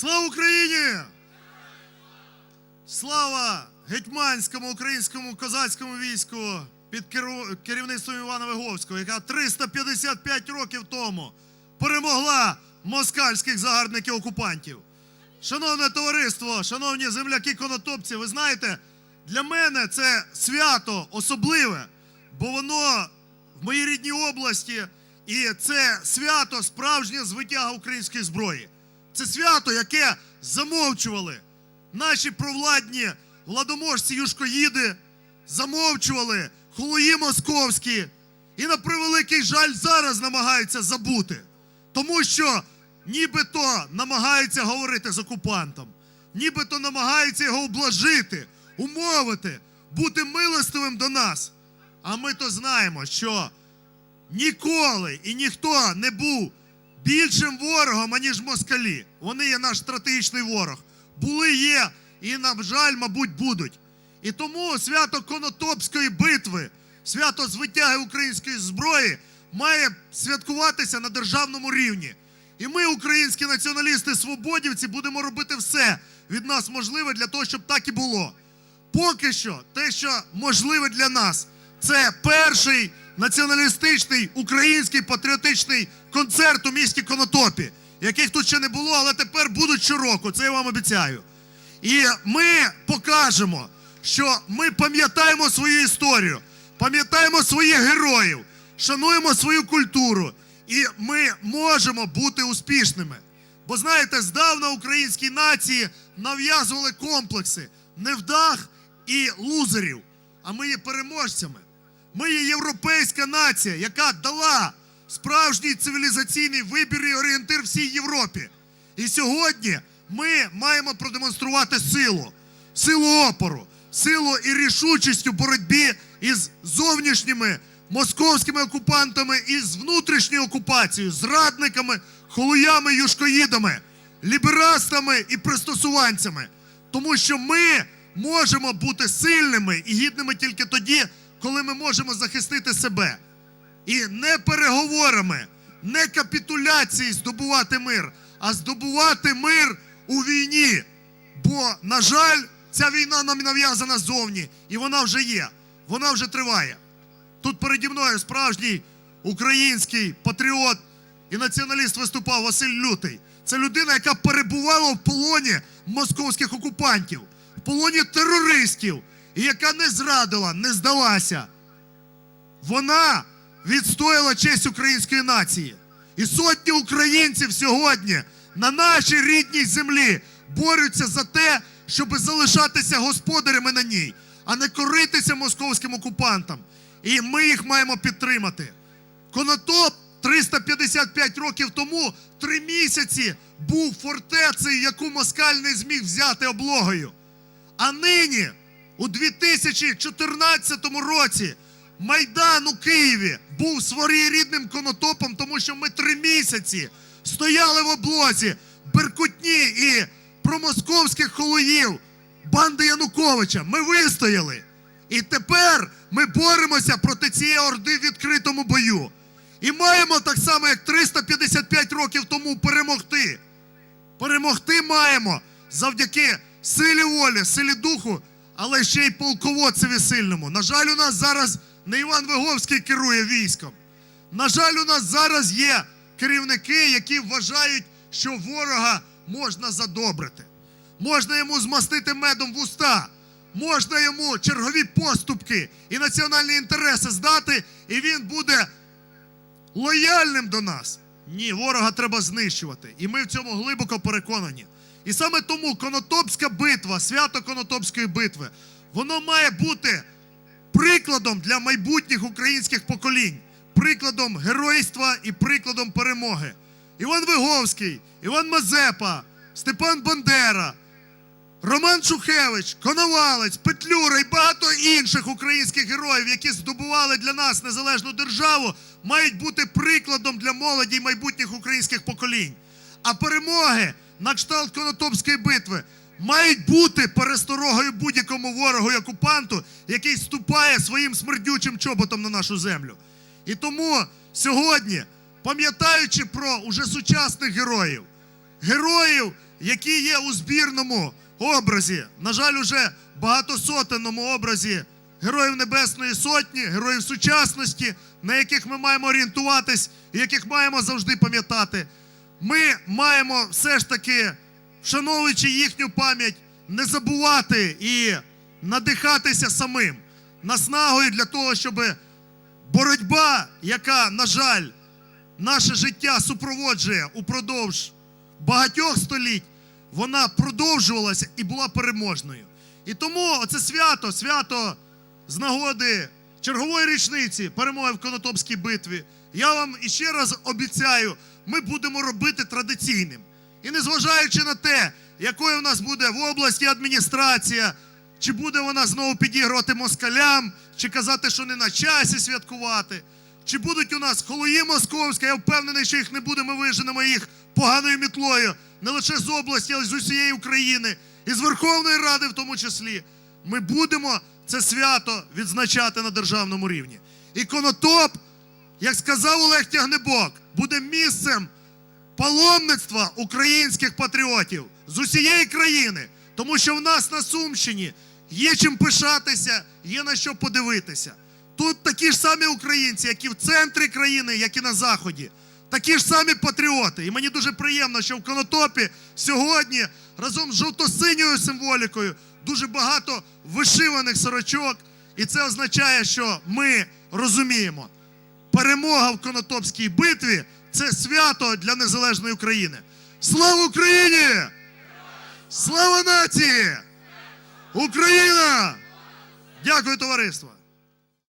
Слава Україні! Слава гетьманському українському козацькому війську під керівництвом Івана Виговського, яка 355 років тому перемогла москальських загарбників окупантів. Шановне товариство, шановні земляки-конотопці, ви знаєте, для мене це свято особливе, бо воно в моїй рідній області, і це свято справжнє звитяга української зброї. Це свято, яке замовчували наші провладні владоможці юшкоїди, замовчували хулуї московські, і на превеликий жаль зараз намагаються забути. Тому що нібито намагаються говорити з окупантом, нібито намагаються його облажити, умовити, бути милостивим до нас. А ми то знаємо, що ніколи і ніхто не був більшим ворогом, аніж москалі. Вони є наш стратегічний ворог. Були, є і, на жаль, мабуть, будуть. І тому свято Конотопської битви, свято звитяги української зброї має святкуватися на державному рівні. І ми, українські націоналісти, свободівці, будемо робити все від нас можливе для того, щоб так і було. Поки що, те, що можливе для нас, це перший націоналістичний український патріотичний концерт у місті Конотопі, яких тут ще не було, але тепер будуть щороку. Це я вам обіцяю. І ми покажемо, що ми пам'ятаємо свою історію, пам'ятаємо своїх героїв, шануємо свою культуру, і ми можемо бути успішними. Бо знаєте, здавна українській нації нав'язували комплекси невдах і лузерів. А ми є переможцями. Ми є європейська нація, яка дала справжній цивілізаційний вибір і орієнтир всій Європі. І сьогодні ми маємо продемонструвати силу, силу опору, силу і рішучість у боротьбі із зовнішніми московськими окупантами і з внутрішньою окупацією, зрадниками, холуями, юшкоїдами, ліберастами і пристосуванцями. Тому що ми можемо бути сильними і гідними тільки тоді, коли ми можемо захистити себе. І не переговорами, не капітуляції здобувати мир, а здобувати мир у війні. Бо, на жаль, ця війна нам нав'язана ззовні, і вона вже є, вона вже триває. Тут переді мною справжній український патріот і націоналіст виступав Василь Лютий. Це людина, яка перебувала в полоні московських окупантів, в полоні терористів, і яка не зрадила, не здалася. Вона відстояла честь української нації. І сотні українців сьогодні на нашій рідній землі борються за те, щоб залишатися господарями на ній, а не коритися московським окупантам. І ми їх маємо підтримати. Конотоп 355 років тому три місяці був фортецею, яку москаль не зміг взяти облогою. А нині, у 2014 році, Майдан у Києві був своєрідним конотопом, тому що ми три місяці стояли в облозі беркутні і промосковських холуїв, банди Януковича. Ми вистояли. І тепер ми боремося проти цієї орди в відкритому бою. І маємо так само, як 355 років тому перемогти. Перемогти маємо завдяки силі волі, силі духу, але ще й полководцеві сильному. На жаль, у нас зараз не Іван Виговський керує військом. На жаль, у нас зараз є керівники, які вважають, що ворога можна задобрити. Можна йому змастити медом в уста, можна йому чергові поступки і національні інтереси здати, і він буде лояльним до нас. Ні, ворога треба знищувати. І ми в цьому глибоко переконані. І саме тому Конотопська битва, свято Конотопської битви, воно має бути прикладом для майбутніх українських поколінь, прикладом геройства і прикладом перемоги. Іван Виговський, Іван Мазепа, Степан Бандера, Роман Шухевич, Коновалець, Петлюра і багато інших українських героїв, які здобували для нас незалежну державу, мають бути прикладом для молоді і майбутніх українських поколінь. А перемоги на кшталт Конотопської битви мають бути пересторогою будь-якому ворогу і окупанту, який ступає своїм смердючим чоботом на нашу землю. І тому сьогодні, пам'ятаючи про уже сучасних героїв, героїв, які є у збірному образі, на жаль, уже багатосотенному образі Героїв Небесної Сотні, героїв сучасності, на яких ми маємо орієнтуватись і яких маємо завжди пам'ятати. Ми маємо все ж таки, вшановуючи їхню пам'ять, не забувати і надихатися самим наснагою для того, щоб боротьба, яка, на жаль, наше життя супроводжує упродовж багатьох століть, вона продовжувалася і була переможною. І тому це свято, свято з нагоди чергової річниці перемоги в Конотопській битві. Я вам іще раз обіцяю, ми будемо робити традиційним. І незважаючи на те, якою в нас буде в області адміністрація, чи буде вона знову підігрувати москалям, чи казати, що не на часі святкувати, чи будуть у нас холої московські, я впевнений, що їх не буде, ми виженемо їх поганою мітлою, не лише з області, але й з усієї України, і з Верховної Ради в тому числі. Ми будемо це свято відзначати на державному рівні. І Конотоп, як сказав Олег Тягнебок, буде місцем паломництва українських патріотів з усієї країни, тому що в нас на Сумщині є чим пишатися, є на що подивитися. Тут такі ж самі українці, як і в центрі країни, як і на заході, такі ж самі патріоти. І мені дуже приємно, що в Конотопі сьогодні разом з жовто-синьою символікою дуже багато вишиваних сорочок. І це означає, що ми розуміємо, перемога в Конотопській битві це свято для незалежної України. Слава Україні! Слава нації! Україна! Дякую, товариство!